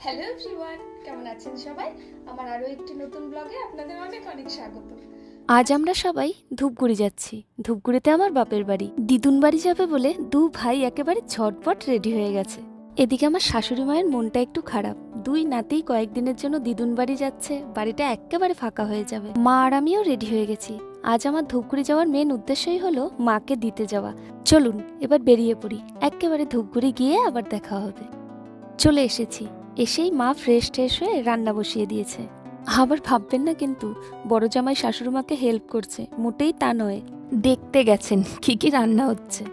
Hello everyone, কেমন আছেন সবাই? আমার আরও একটি নতুন ব্লগে আপনাদের অনেক অনেক স্বাগত। আজ আমরা সবাই ধূপগুড়ি যাচ্ছি। ধূপগুড়িতে আমার বাপের বাড়ি। দিদুন বাড়ি যাবে বলে দু ভাই একেবারে ঝটপট রেডি হয়ে গেছে। এদিকে আমার শাশুড়ি মায়ের মনটা একটু খারাপ। দুই নাতেই কয়েকদিনের জন্য দিদুন বাড়ি যাচ্ছে, বাড়িটা একেবারে ফাঁকা হয়ে যাবে। মা আর আমিও রেডি হয়ে গেছি। আজ আমার ধূপগুড়ি যাওয়ার মেন উদ্দেশ্যই হলো মাকে দিতে যাওয়া। চলুন, এবার বেরিয়ে পড়ি। একেবারে ধূপগুড়ি গিয়ে আবার দেখা হবে। চলে এসেছি। এসেই মা ফ্রেশ ট্রেশ হয়ে রান্না বসিয়ে দিয়েছে। আবার ভাববেন না কিন্তু, বড় জামাই শাশুড়িমাকে হেল্প করছে, মোটেই তা নয়। দেখতে গেছেন কি কি রান্না হচ্ছে।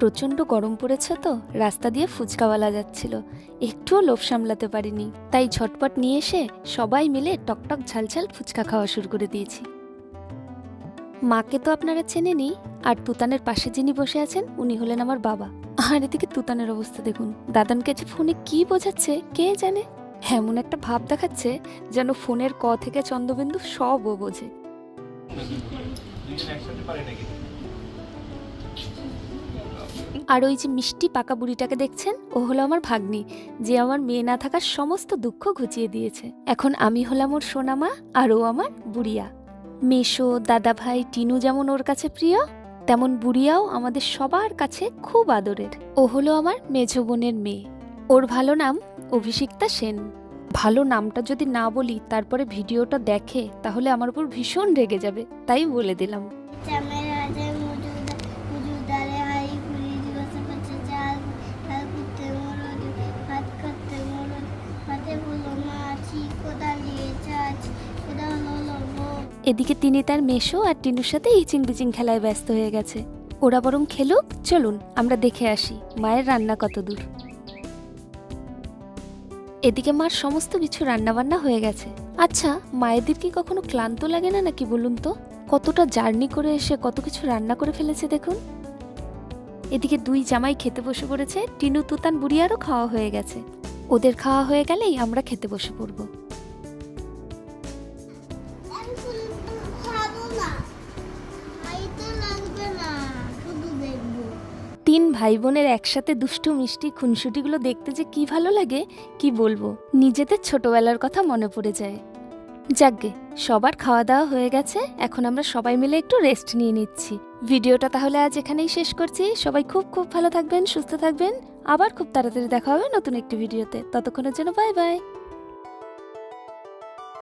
প্রচণ্ড গরম পড়েছে তো, রাস্তা দিয়ে ফুচকাওয়ালা যাচ্ছিল। একটুও লোভ সামলাতে পারিনি, তাই ঝটপট নিয়ে এসে সবাই মিলে টকটক ঝালঝাল ফুচকা খাওয়া শুরু করে দিয়েছি। মাকে তো আপনারা চেনেনি আর তুতানের পাশে যিনি বসে আছেন, উনি হলেন আমার বাবা। আর এদিকে তুতানের অবস্থা দেখুন। দাদানকে যে ফোনে কি বোঝাচ্ছে, কে জানে? এমন একটা ভাব দেখাচ্ছে যেন ফোনের ক থেকে চন্দ্রবিন্দু সব ও বোঝে। আর ওই যে মিষ্টি পাকা বুড়িটাকে দেখছেন, ও হলো আমার ভাগ্নি, যে আমার মেয়ে না থাকার সমস্ত দুঃখ ঘুচিয়ে দিয়েছে। এখন আমি হলাম ওর সোনামা আর ও আমার বুড়িয়া। মেশো দাদা ভাই টিনু যেমন ওর কাছে প্রিয় তেমন বুড়িয়াও আমাদের সবার কাছে খুব আদরের। ও হলো আমার মেঝো বোনের মেয়ে। ওর ভালো নাম অভিষিক্তা সেন। ভালো নামটা যদি না বলি, তারপরে ভিডিওটা দেখে, তাহলে আমার উপর ভীষণ রেগে যাবে, তাই বলে দিলাম। এদিকে তিনি তার মেশো আর টিনুর সাথে ইচিং বিচিং খেলায় ব্যস্ত হয়ে গেছে। ওরা বরং খেলুক, চলুন, আমরা দেখে আসি, মায়ের রান্না কত দূর এদিকে মার সমস্ত কিছু রান্না বান্না হয়ে গেছে। আচ্ছা মায়েদের কি কখনো ক্লান্ত লাগে না নাকি বলুন তো? কতটা জার্নি করে এসে কত কিছু রান্না করে ফেলেছে দেখুন। এদিকে দুই জামাই খেতে বসে পড়েছে, টিনু, তুতান বুড়িয়ারও খাওয়া হয়ে গেছে। ওদের খাওয়া হয়ে গেলেই আমরা খেতে বসে পড়ব। তিন ভাই বোনের একসাথে দুষ্টু, মিষ্টি খুনসুটিগুলো দেখতে যে কি ভালো লাগে, কি বলব? নিজেদের ছোটবেলার কথা মনে পড়ে যায়। যাকগে সবার খাওয়া দাওয়া হয়ে গেছে, এখন আমরা সবাই মিলে একটু রেস্ট নিয়ে নিচ্ছি। ভিডিওটা তাহলে আজ এখানেই শেষ করছি। সবাই খুব খুব ভালো থাকবেন, সুস্থ থাকবেন। আবার খুব তাড়াতাড়ি দেখা হবে নতুন একটি ভিডিওতে। ততক্ষণের জন্য বাই বাই